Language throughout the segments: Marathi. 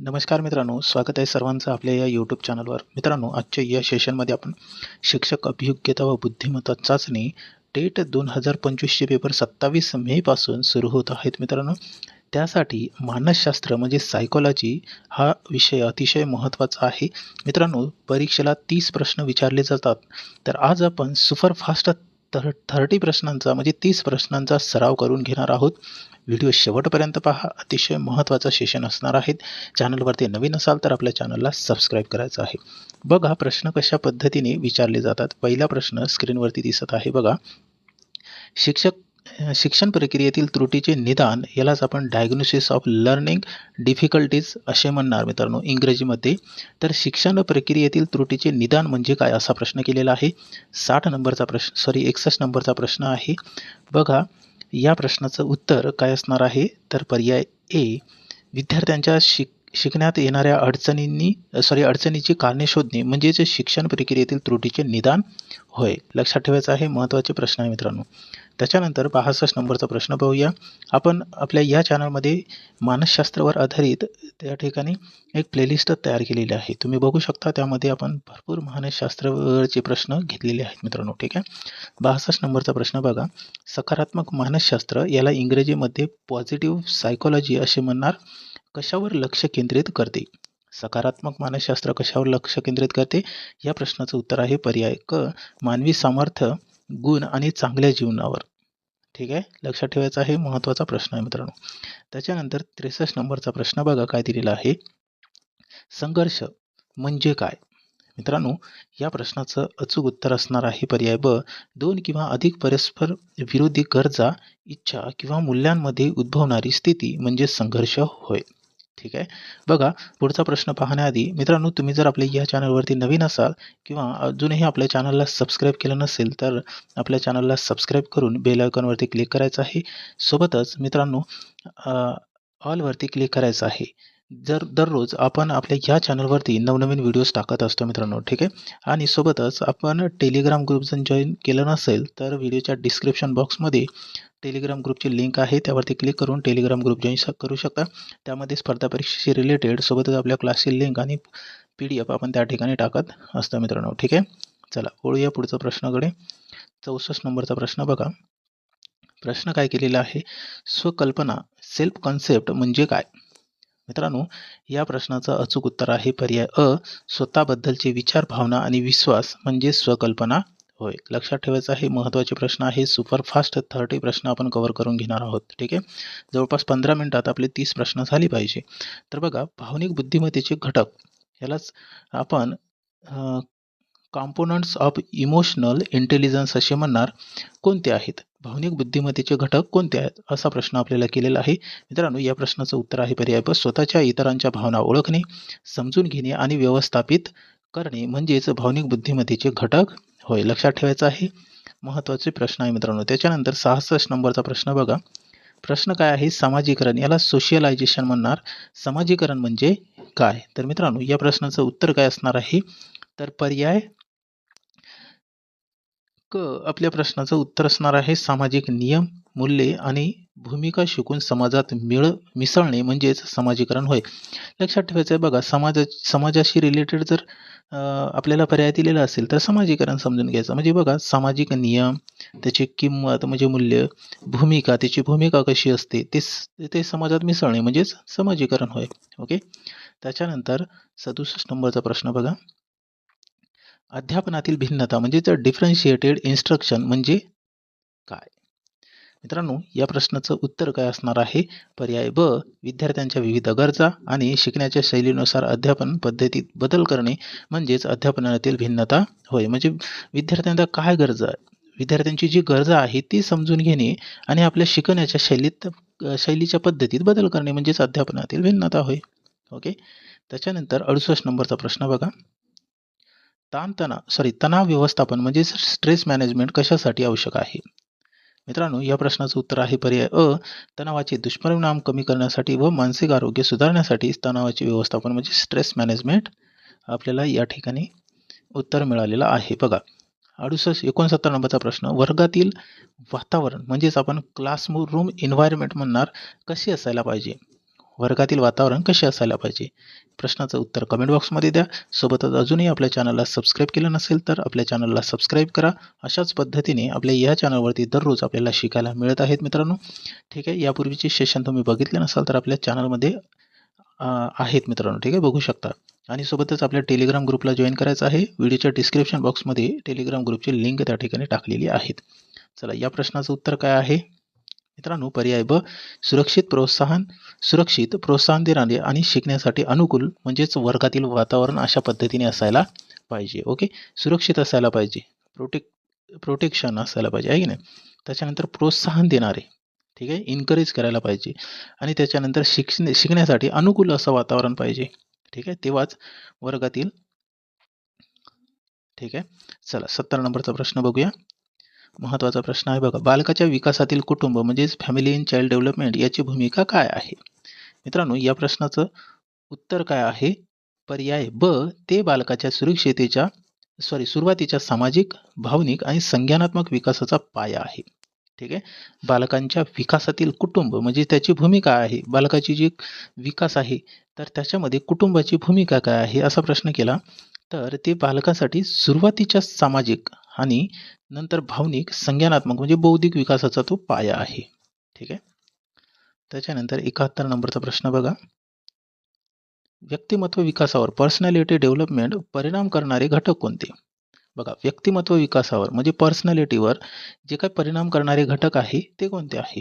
नमस्कार मित्रांनो स्वागत आहे सर्वांचं आपल्या या यूट्यूब चॅनलवर मित्रांनो आजच्या या सेशनमध्ये आपण शिक्षक अभियोग्यता व बुद्धिमत्ता चाचणी टेट दोन हजार पंचवीसचे पेपर सत्तावीस मेपासून सुरू होत आहेत मित्रांनो. त्यासाठी मानसशास्त्र म्हणजे सायकोलॉजी हा विषय अतिशय महत्त्वाचा आहे. मित्रांनो परीक्षेला तीस प्रश्न विचारले जातात. तर आज आपण सुपरफास्ट थर थर्टी प्रश्नांचा म्हणजे तीस प्रश्नांचा सराव करून घेणार आहोत. व्हिडिओ शेवटपर्यंत पहा. अतिशय महत्त्वाचं सेशन असणार आहेत. चॅनलवरती नवीन असाल तर आपल्या चॅनलला सबस्क्राईब करायचं आहे. बघा प्रश्न कशा पद्धतीने विचारले जातात. पहिला प्रश्न स्क्रीनवरती दिसत आहे. बघा. शिक्षक शिक्षण प्रक्रियेतील त्रुटीचे निदान यालाच आपण डायग्नोसिस ऑफ लर्निंग डिफिकल्टीज असे म्हणणार मित्रांनो इंग्रजीमध्ये. तर शिक्षण प्रक्रियेतील त्रुटीचे निदान म्हणजे काय असा प्रश्न केलेला आहे. साठ नंबरचा प्रश्न सॉरी एकसष्ट नंबरचा प्रश्न आहे. बघा या प्रश्नाचं उत्तर काय असणार आहे? तर पर्याय ए विद्यार्थ्यांच्या शिक शिकण्यात येणाऱ्या अडचणींनी सॉरी अडचणीची कारणे शोधणे म्हणजेच शिक्षण प्रक्रियेतील त्रुटीचे निदान होय. लक्षात ठेवायचं आहे महत्त्वाचे प्रश्न आहे मित्रांनो. त्याच्यानंतर बासष्ट नंबरचा प्रश्न पाहूया. आपण आपल्या या चॅनलमध्ये मानसशास्त्रावर आधारित त्या ठिकाणी एक प्लेलिस्ट तयार केलेली आहे. तुम्ही बघू शकता त्यामध्ये आपण भरपूर मानसशास्त्रावरचे प्रश्न घेतलेले आहेत मित्रांनो ठीक आहे? बासष्ट नंबरचा प्रश्न बघा. सकारात्मक मानसशास्त्र याला इंग्रजीमध्ये पॉझिटिव्ह सायकोलॉजी असे म्हणणार. कशावर लक्ष केंद्रित करते? सकारात्मक मानसशास्त्र कशावर लक्ष केंद्रित करते? या प्रश्नाचं उत्तर आहे पर्याय क. मानवी सामर्थ्य गुण आणि चांगल्या जीवनावर. ठीक आहे? लक्षात ठेवायचा आहे महत्त्वाचा प्रश्न आहे मित्रांनो. त्याच्यानंतर त्रेसष्ट नंबरचा प्रश्न बघा काय दिलेला आहे. संघर्ष म्हणजे काय? मित्रांनो या प्रश्नाचं अचूक उत्तर असणार आहे पर्याय ब. दोन किंवा अधिक परस्पर विरोधी गरजा इच्छा किंवा मूल्यांमध्ये उद्भवणारी स्थिती म्हणजे संघर्ष होय. ठीक आहे? बघा पुढचा प्रश्न पाहण्याआधी मित्रांनो तुम्ही जर आपल्या या चॅनलवरती नवीन असाल किंवा अजूनही आपल्या चॅनलला सबस्क्राईब केलं नसेल तर आपल्या चॅनलला सबस्क्राईब करून बेल आयकॉनवरती क्लिक करायचं आहे. सोबतच मित्रांनो ऑलवरती क्लिक करायचं आहे. जर दररोज आपण आपल्या ह्या चॅनलवरती नवनवीन व्हिडिओज टाकत असतो मित्रांनो ठीक आहे? आणि सोबतच आपण टेलिग्राम ग्रुप जर जॉईन केलं नसेल तर व्हिडिओच्या डिस्क्रिप्शन बॉक्समध्ये टेलिग्राम ग्रुपची लिंक आहे. त्यावरती क्लिक करून टेलिग्राम ग्रुप जॉईन करू शकता. त्यामध्ये स्पर्धा परीक्षेशी रिलेटेड सोबतच आपल्या क्लासची लिंक आणि पी डी एफ आपण त्या ठिकाणी टाकत असतो मित्रांनो ठीक आहे? चला वळूया पुढचा प्रश्नाकडे. चौसष्ट नंबरचा प्रश्न बघा. प्रश्न काय केलेला आहे? स्वकल्पना सेल्फ कॉन्सेप्ट म्हणजे काय? मित्रांनो या प्रश्नाचं अचूक उत्तर आहे पर्याय अ स्वतःबद्दलचे विचार भावना आणि विश्वास म्हणजे स्वकल्पना. होय लक्षात ठेवायचं आहे महत्त्वाचे प्रश्न आहे. सुपरफास्ट थर्टी प्रश्न आपण कव्हर करून घेणार आहोत ठीक आहे? जवळपास पंधरा मिनिटात आपले तीस प्रश्न झाले पाहिजे. तर बघा भावनिक बुद्धिमत्तेचे घटक यालाच आपण कॉम्पोनंट्स ऑफ इमोशनल इंटेलिजन्स असे म्हणणार कोणते आहेत? भावनिक बुद्धिमत्तेचे घटक कोणते आहेत? असा प्रश्न आपल्याला केलेला आहे. मित्रांनो या प्रश्नाचं उत्तर आहे पर्याय ब स्वतःच्या इतरांच्या भावना ओळखणे समजून घेणे आणि व्यवस्थापित करणे म्हणजेच भावनिक बुद्धिमत्तेचे घटक होय. लक्षात ठेवायचं आहे. महत्त्वाचे प्रश्न आहे मित्रांनो. त्याच्यानंतर सहासष्ट नंबरचा प्रश्न बघा. प्रश्न काय आहे? सामाजिकरण. याला सोशलायझेशन म्हणणार. समाजीकरण म्हणजे काय? तर मित्रांनो या प्रश्नाचं उत्तर काय असणार आहे? तर पर्याय क आपल्या प्रश्नाचं उत्तर असणार आहे. सामाजिक नियम मूल्ये आणि भूमिका शिकून समाजात मिळ मिसळणे म्हणजेच समाजीकरण होय. लक्षात ठेवायचं आहे बघा समाज समाजाशी रिलेटेड जर आपल्याला पर्याय दिलेला असेल तर समाजीकरण समजून घ्यायचं. म्हणजे बघा सामाजिक नियम त्याची किंमत म्हणजे मूल्य भूमिका त्याची भूमिका कशी असते ते ते समाजात मिसळणे म्हणजेच समाजीकरण होय. ओके? त्याच्यानंतर सदुसष्ट नंबरचा प्रश्न बघा. अध्यापनातील भिन्नता म्हणजेच डिफरन्शिएटेड इन्स्ट्रक्शन म्हणजे काय? मित्रांनो या प्रश्नाचं उत्तर काय असणार आहे? पर्याय ब विद्यार्थ्यांच्या विविध गरजा आणि शिकण्याच्या शैलीनुसार अध्यापन पद्धतीत बदल करणे म्हणजेच अध्यापनातील भिन्नता होय. म्हणजे विद्यार्थ्यांना काय गरजा आहे विद्यार्थ्यांची जी गरजा आहे ती समजून घेणे आणि आपल्या शिकण्याच्या शैलीत शैलीच्या पद्धतीत बदल करणे म्हणजेच अध्यापनातील भिन्नता होय. ओके? त्याच्यानंतर अडुसष्ट नंबरचा प्रश्न बघा. ताणतणाव सॉरी तणाव व्यवस्थापन म्हणजे स्ट्रेस मॅनेजमेंट कशासाठी आवश्यक आहे? मित्रांनो या प्रश्नाचं उत्तर आहे पर्याय अ तणावाचे दुष्परिणाम कमी करण्यासाठी व मानसिक आरोग्य सुधारण्यासाठी तणावाचे व्यवस्थापन म्हणजे स्ट्रेस मॅनेजमेंट आपल्याला या ठिकाणी उत्तर मिळालेलं आहे. बघा अडुसष्ट एकोणसत्तर नंबरचा प्रश्न वर्गातील वातावरण म्हणजेच आपण क्लास रूम एन्व्हायरमेंट म्हणणार कशी असायला पाहिजे? वर्गातील वातावरण कसे असायला पाहिजे? प्रश्नाचं उत्तर कमेंट बॉक्समध्ये द्या. सोबतच अजूनही आपल्या चॅनलला सबस्क्राईब केलं नसेल तर आपल्या चॅनलला सबस्क्राईब करा. अशाच पद्धतीने आपल्या या चॅनलवरती दररोज आपल्याला शिकायला मिळत आहेत मित्रांनो. ठीक आहे? यापूर्वीचे सेशन तुम्ही बघितले नसाल तर आपल्या चॅनलमध्ये आहेत मित्रांनो. ठीक आहे? बघू शकता. आणि सोबतच आपल्या टेलिग्राम ग्रुपला जॉईन करायचं आहे. व्हिडिओच्या डिस्क्रिप्शन बॉक्समध्ये टेलिग्राम ग्रुपची लिंक त्या ठिकाणी टाकलेली आहेत. चला या प्रश्नाचं उत्तर काय आहे? मित्रांनो पर्याय ब सुरक्षित प्रोत्साहन सुरक्षित प्रोत्साहन देणारे आणि शिकण्यासाठी अनुकूल म्हणजेच वर्गातील वातावरण अशा पद्धतीने असायला पाहिजे ओके? सुरक्षित असायला पाहिजे प्रोटेक प्रोटेक्शन असायला पाहिजे आहे की नाही? त्याच्यानंतर प्रोत्साहन देणारे ठीक आहे? इन्करेज करायला पाहिजे आणि त्याच्यानंतर शिक्षण शिकण्यासाठी अनुकूल असं वातावरण पाहिजे ठीक आहे? तेव्हाच वर्गातील ठीक आहे? चला सत्तर नंबरचा प्रश्न बघूया. महत्त्वाचा प्रश्न आहे बघा. बालकाच्या विकासातील कुटुंब म्हणजेच फॅमिली इन चाइल्ड डेव्हलपमेंट याची भूमिका काय आहे? मित्रांनो या प्रश्नाचं उत्तर काय आहे? पर्याय ब ते बालकाच्या सुरक्षितेच्या सॉरी सुरुवातीच्या सामाजिक भावनिक आणि संज्ञानात्मक विकासाचा पाया आहे. ठीक आहे? बालकांच्या विकासातील कुटुंब म्हणजे त्याची भूमिका आहे. बालकाची जी विकास आहे तर त्याच्यामध्ये कुटुंबाची भूमिका काय आहे? असा प्रश्न केला. तर ते बालकासाठी सुरुवातीच्या सामाजिक आणि नंतर भावनिक संज्ञानात्मक म्हणजे बौद्धिक विकासाचा तो पाया आहे. ठीक आहे? त्याच्यानंतर एकाहत्तर नंबरचा प्रश्न बघा. व्यक्तिमत्व विकासावर पर्सनॅलिटी डेव्हलपमेंट परिणाम करणारे घटक कोणते? बघा व्यक्तिमत्व विकासावर म्हणजे पर्सनॅलिटीवर जे काही परिणाम करणारे घटक आहे ते कोणते आहे?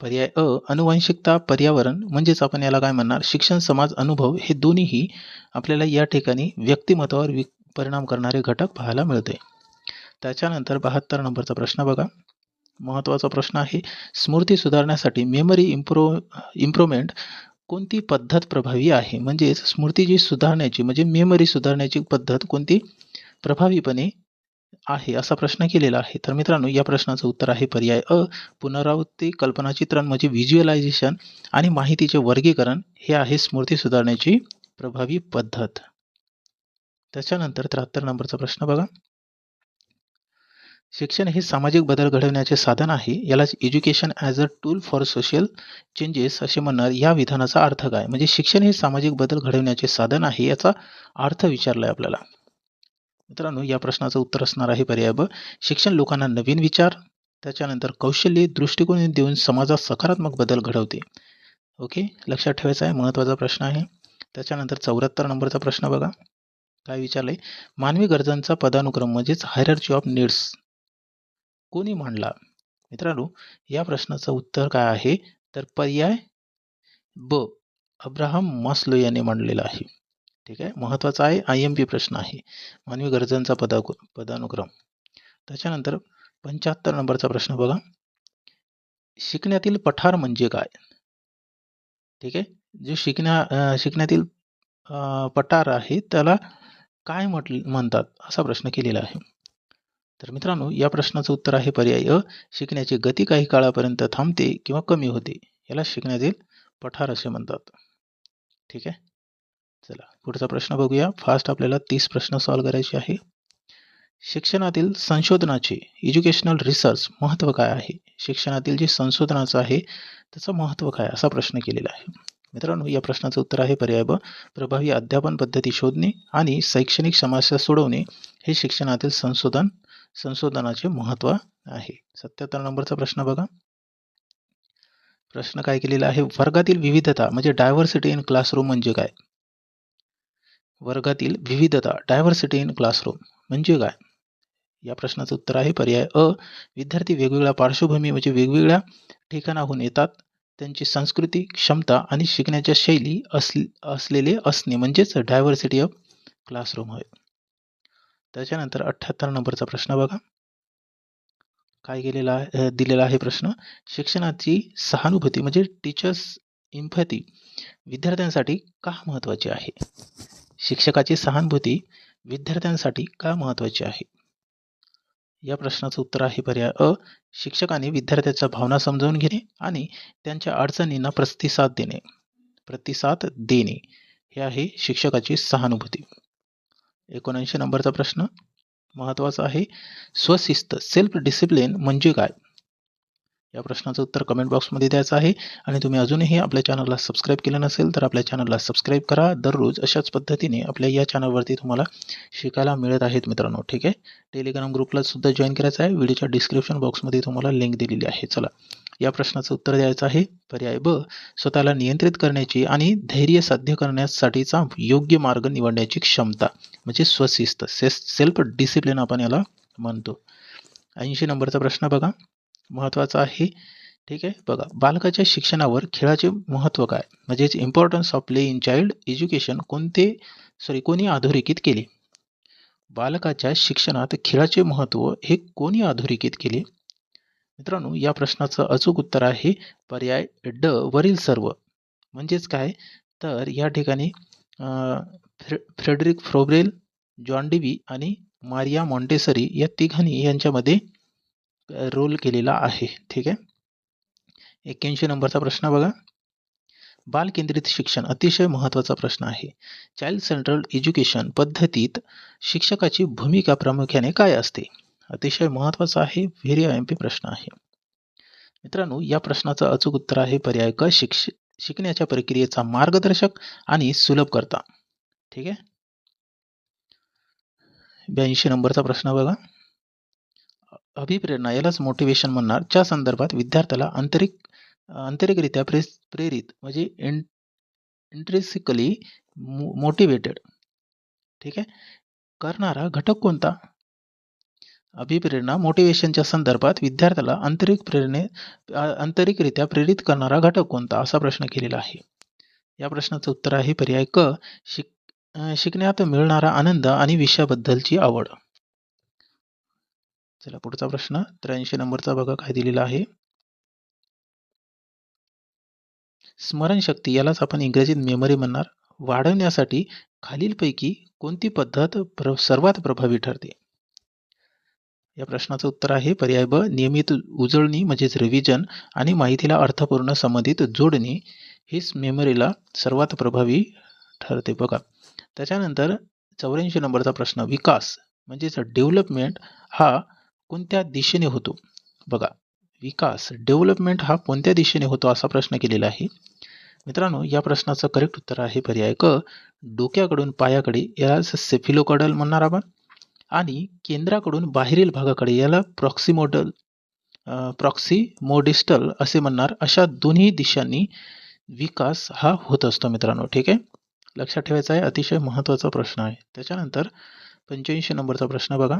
पर्याय अ अनुवांशिकता पर्यावरण म्हणजेच आपण याला काय म्हणणार? शिक्षण समाज अनुभव हे दोन्हीही आपल्याला या ठिकाणी व्यक्तिमत्वावर वि परिणाम करणारे घटक पाहायला मिळते. त्याच्यानंतर बहात्तर नंबरचा प्रश्न बघा. महत्त्वाचा प्रश्न आहे स्मृती सुधारण्यासाठी मेमरी इम्प्रो इम्प्रूव्हमेंट कोणती पद्धत प्रभावी आहे? म्हणजेच स्मृती जी सुधारण्याची म्हणजे मेमरी सुधारण्याची पद्धत कोणती प्रभावीपणे आहे असा प्रश्न केलेला आहे. तर मित्रांनो या प्रश्नाचं उत्तर आहे पर्याय अ पुनरावृत्ती कल्पनाचित्रण म्हणजे व्हिज्युअलायझेशन आणि माहितीचे वर्गीकरण हे आहे स्मृती सुधारण्याची प्रभावी पद्धत. त्याच्यानंतर त्र्याहत्तर नंबरचा प्रश्न बघा. शिक्षण हे सामाजिक बदल घडवण्याचे साधन आहे. यालाच education as a tool for social changes असे म्हणणार. या विधानाचा अर्थ काय? म्हणजे शिक्षण हे सामाजिक बदल घडवण्याचे साधन आहे याचा अर्थ विचारला आहे आपल्याला. मित्रांनो या प्रश्नाचं उत्तर असणार आहे पर्याय ब. शिक्षण लोकांना नवीन विचार त्याच्यानंतर कौशल्य दृष्टिकोन देऊन समाजात सकारात्मक बदल घडवते. ओके? लक्षात ठेवायचा आहे महत्त्वाचा प्रश्न आहे. त्याच्यानंतर चौऱ्याहत्तर नंबरचा प्रश्न बघा. काय विचारलंय? मानवी गरजांचा पदानुक्रम म्हणजेच हायरची ऑफ नीड्स कोणी मांडला? मित्रांनो या प्रश्नाचं उत्तर काय आहे? तर पर्याय ब. अब्राहम मॉस्लो यांनी मांडलेला आहे. ठीक आहे? महत्त्वाचा आहे. आय एम पी प्रश्न आहे. मानवी गरजांचा पदा पदानुक्रम. त्याच्यानंतर पंच्याहत्तर नंबरचा प्रश्न बघा. शिकण्यातील पठार म्हणजे काय? ठीक आहे? जे शिकण्या शिकण्यातील पठार आहे. त्याला काय म्हट म्हणतात असा प्रश्न केलेला आहे. तर मित्रांनो या प्रश्नाचं उत्तर आहे पर्याय अ शिकण्याची गती काही काळापर्यंत थांबते किंवा कमी होते. याला शिकण्यातील पठार असे म्हणतात. ठीक आहे? चला पुढचा प्रश्न बघूया. फास्ट आपल्याला तीस प्रश्न सॉल्व करायचे आहे. शिक्षणातील संशोधनाचे एज्युकेशनल रिसर्च महत्त्व काय आहे? शिक्षणातील जे संशोधनाचं आहे त्याचं महत्त्व काय? असा प्रश्न केलेला आहे. मित्रांनो या प्रश्नाचं उत्तर आहे पर्याय ब. प्रभावी अध्यापन पद्धती शोधणे आणि शैक्षणिक समस्या सोडवणे हे शिक्षणातील संशोधन संशोधनाचे महत्त्व आहे. सत्याहत्तर नंबरचा प्रश्न बघा. प्रश्न काय केलेला आहे? वर्गातील विविधता म्हणजे डायव्हर्सिटी इन क्लासरूम म्हणजे काय? वर्गातील विविधता डायव्हर्सिटी इन क्लासरूम म्हणजे काय? या प्रश्नाचं उत्तर आहे पर्याय अ. विद्यार्थी वेगवेगळ्या पार्श्वभूमी म्हणजे वेगवेगळ्या ठिकाणाहून येतात. त्यांची संस्कृती क्षमता आणि शिकण्याच्या शैली अस असलेले असणे म्हणजेच डायव्हर्सिटी ऑफ क्लासरूम होय त्याच्यानंतर अठ्ठ्याहत्तर नंबरचा प्रश्न बघा. काय गेलेला आहे? दिलेला आहे प्रश्न. शिक्षणाची सहानुभूती म्हणजे टीचर्स इम्पॅथी विद्यार्थ्यांसाठी का महत्त्वाची आहे? शिक्षकाची सहानुभूती विद्यार्थ्यांसाठी का महत्त्वाची आहे? या प्रश्नाचं उत्तर आहे पर्याय अ. शिक्षकाने विद्यार्थ्याच्या भावना समजावून घेणे आणि त्यांच्या अडचणींना प्रतिसाद देणे. प्रतिसाद देणे. हे आहे शिक्षकाची सहानुभूती. एकोणऐंशी नंबरचा प्रश्न महत्त्वाचा आहे. स्वशिस्त सेल्फ डिसिप्लिन म्हणजे काय? या प्रश्नाचं उत्तर कमेंट बॉक्समध्ये द्यायचं आहे. आणि तुम्ही अजूनही आपल्या चॅनलला सबस्क्राईब केलं नसेल तर आपल्या चॅनलला सबस्क्राईब करा. दररोज अशाच पद्धतीने आपल्या या चॅनलवरती तुम्हाला शिकायला मिळत आहेत मित्रांनो ठीक आहे? टेलिग्राम ग्रुपला सुद्धा जॉईन करायचं आहे. व्हिडिओच्या डिस्क्रिप्शन बॉक्समध्ये तुम्हाला लिंक दिलेली आहे. चला या प्रश्नाचं उत्तर द्यायचं आहे. पर्याय ब स्वतःला नियंत्रित करण्याची आणि धैर्य साध्य करण्यासाठीचा योग्य मार्ग निवडण्याची क्षमता म्हणजे स्वशिस्त सेल्फ डिसिप्लिन आपण याला म्हणतो. ऐंशी नंबरचा प्रश्न बघा. महत्त्वाचा आहे. ठीक आहे? बघा बालकाच्या शिक्षणावर खेळाचे महत्त्व काय? म्हणजेच importance of play in child education कोणते? सॉरी कोणी अधोरेखित केले? बालकाच्या शिक्षणात खेळाचे महत्त्व हे कोणी अधोरेखित केले? मित्रांनो या प्रश्नाचं अचूक उत्तर आहे पर्याय ड वरील सर्व. म्हणजेच काय? तर या ठिकाणी फ्रे फ्रेडरिक फ्रोब्रेल जॉन डिवी आणि मारिया मॉन्टेसरी या तिघांनी यांच्यामध्ये रोल केलेला आहे. ठीक आहे? एक्क्याऐंशी नंबरचा प्रश्न बघा. बाल केंद्रित शिक्षण अतिशय महत्त्वाचा प्रश्न आहे. चाइल्ड सेंट्रल एज्युकेशन पद्धतीत शिक्षकाची भूमिका प्रामुख्याने काय असते? अतिशय महत्त्वाचा आहे व्हेरी एम पी प्रश्न आहे. मित्रांनो या प्रश्नाचं अचूक उत्तर आहे पर्याय क शिक्ष शिकण्याच्या प्रक्रियेचा मार्गदर्शक आणि सुलभ करता ठीक आहे? ब्याऐंशी नंबरचा प्रश्न बघा. अभिप्रेरणा यालाच मोटिवेशन म्हणणार. च्या संदर्भात विद्यार्थ्याला आंतरिक आंतरिकरित्या प्रेस प्रेरित म्हणजे इन इंट्रेसिकली मोटिवेटेड ठीक आहे? करणारा घटक कोणता? अभिप्रेरणा मोटिवेशनच्या संदर्भात विद्यार्थ्याला आंतरिक प्रेरणे आंतरिकरित्या प्रेरित करणारा घटक कोणता? असा प्रश्न केलेला आहे. या प्रश्नाचं उत्तर आहे पर्याय क शिक शिकण्यात मिळणारा आनंद आणि विषयाबद्दलची आवड. चला पुढचा प्रश्न. त्र्याऐंशी नंबरचा बघा काय दिलेला आहे. स्मरणशक्ती यालाच आपण इंग्रजीत मेमरी म्हणणार. वाढवण्यासाठी खालीलपैकी कोणती पद्धत प्र सर्वात प्रभावी ठरते? या प्रश्नाचं उत्तर आहे पर्याय ब नियमित उजळणी म्हणजेच रिव्हिजन आणि माहितीला अर्थपूर्ण संबंधित जोडणी. हीच मेमरीला सर्वात प्रभावी ठरते बघा. त्याच्यानंतर चौऱ्याऐंशी नंबरचा प्रश्न विकास म्हणजेच डेव्हलपमेंट हा कोणत्या दिशेने होतो? बघा विकास डेव्हलपमेंट हा कोणत्या दिशेने होतो असा प्रश्न केलेला आहे. मित्रांनो या प्रश्नाचं करेक्ट उत्तर आहे पर्याय क डोक्याकडून पायाकडे याला सेफिलोकडल म्हणणार आपण. आणि केंद्राकडून बाहेरील भागाकडे याला प्रॉक्सिमोडल प्रॉक्सिमोडिस्टल असे म्हणणार. अशा दोन्ही दिशांनी विकास हा होत असतो मित्रांनो ठीक आहे? लक्षात ठेवायचा आहे अतिशय महत्त्वाचा प्रश्न आहे. त्याच्यानंतर पंच्याऐंशी नंबरचा प्रश्न बघा.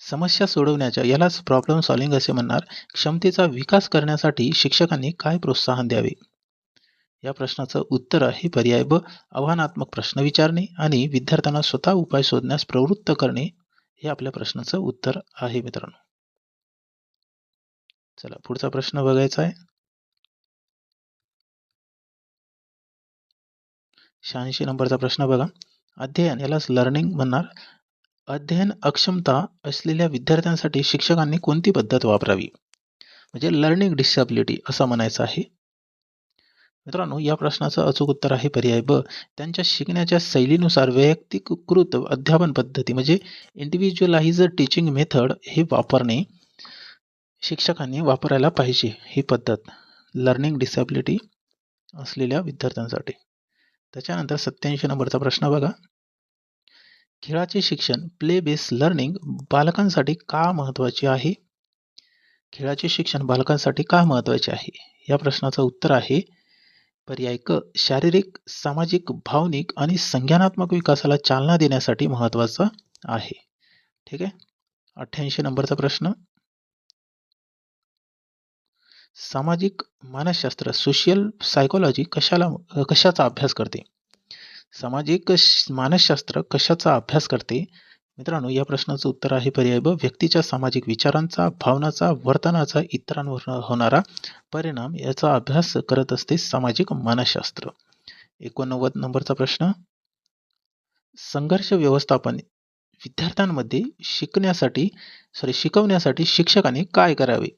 समस्या सोडवण्याच्या यालाच प्रॉब्लेम सॉल्विंग असे म्हणणार. क्षमतेचा विकास करण्यासाठी शिक्षकांनी काय प्रोत्साहन द्यावे? या प्रश्नाचं उत्तर आहे पर्याय ब आव्हानात्मक प्रश्न विचारणे आणि विद्यार्थ्यांना स्वतः उपाय शोधण्यास प्रवृत्त करणे. हे आपल्या प्रश्नाचं उत्तर आहे मित्रांनो. चला पुढचा प्रश्न बघायचा आहे. शहाऐंशी नंबरचा प्रश्न बघा. अध्ययन यालाच लर्निंग म्हणणार. अध्ययन अक्षमता असलेल्या विद्यार्थ्यांसाठी शिक्षकांनी कोणती पद्धत वापरावी? म्हणजे लर्निंग डिसॅबिलिटी असं म्हणायचं आहे. मित्रांनो या प्रश्नाचं अचूक उत्तर आहे पर्याय ब. त्यांच्या शिकण्याच्या शैलीनुसार वैयक्तिकृत अध्यापन पद्धती म्हणजे इंडिव्हिज्युअलाइज टीचिंग मेथड हे वापरणे शिक्षकांनी वापरायला पाहिजे ही पद्धत. लर्निंग डिसॅबिलिटी असलेल्या विद्यार्थ्यांसाठी. त्याच्यानंतर सत्याऐंशी नंबरचा प्रश्न बघा. खेळाचे शिक्षण प्ले बेस लर्निंग बालकांसाठी का महत्त्वाचे आहे? खेळाचे शिक्षण बालकांसाठी का महत्त्वाचे आहे? या प्रश्नाचं उत्तर आहे पर्याय क शारीरिक सामाजिक भावनिक आणि संज्ञानात्मक विकासाला चालना देण्यासाठी महत्त्वाचं आहे. ठीक आहे? अठ्ठ्याऐंशी नंबरचा प्रश्न. सामाजिक मानसशास्त्र सोशियल सायकोलॉजी कशाला कशाचा अभ्यास करते? सामाजिक मानसशास्त्र कशाचा अभ्यास करते? मित्रांनो या प्रश्नाचं उत्तर आहे पर्याय ब व्यक्तीच्या सामाजिक विचारांचा भावनाचा वर्तनाचा इतरांवर होणारा परिणाम याचा अभ्यास करत असते सामाजिक मानसशास्त्र. एकोणनव्वद नंबरचा प्रश्न. संघर्ष व्यवस्थापन विद्यार्थ्यांमध्ये शिकण्यासाठी सॉरी शिकवण्यासाठी शिक्षकांनी काय करावे?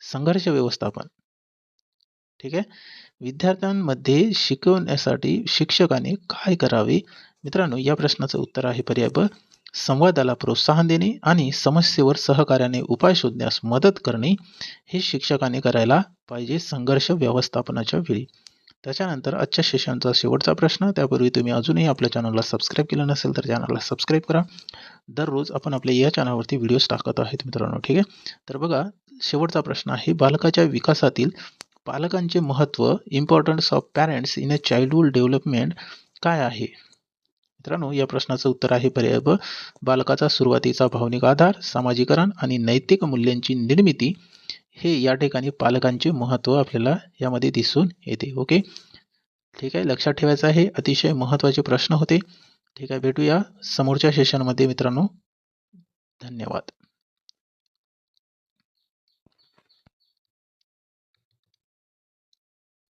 संघर्ष व्यवस्थापन. ठीक आहे? विद्यार्थ्यांमध्ये शिकवण्यासाठी शिक्षकाने काय करावे? मित्रांनो या प्रश्नाचं उत्तर आहे पर्याय ब. संवादाला प्रोत्साहन देणे आणि समस्येवर सहकार्याने उपाय शोधण्यास मदत करणे हे शिक्षकाने करायला पाहिजे संघर्ष व्यवस्थापनाच्या वेळी. त्याच्यानंतर आजच्या सेशनचा शेवटचा प्रश्न त्यापूर्वी तुम्ही अजूनही आपल्या चॅनलला सबस्क्राईब केलं नसेल तर चॅनलला सबस्क्राईब करा. दररोज आपण आपल्या या चॅनलवरती व्हिडिओज टाकत आहेत मित्रांनो ठीक आहे? तर बघा शेवटचा प्रश्न आहे बालकाच्या विकासातील पालकांचे महत्त्व importance of parents in a childhood development काय आहे? मित्रांनो या प्रश्नाचं उत्तर आहे पर्याय ब बालकाचा सुरुवातीचा भावनिक आधार सामाजिकरण आणि नैतिक मूल्यांची निर्मिती हे या ठिकाणी पालकांचे महत्त्व आपल्याला यामध्ये दिसून येते ओके? ठीक आहे लक्षात ठेवायचं आहे अतिशय महत्त्वाचे प्रश्न होते. ठीक आहे भेटूया समोरच्या सेशनमध्ये मित्रांनो. धन्यवाद.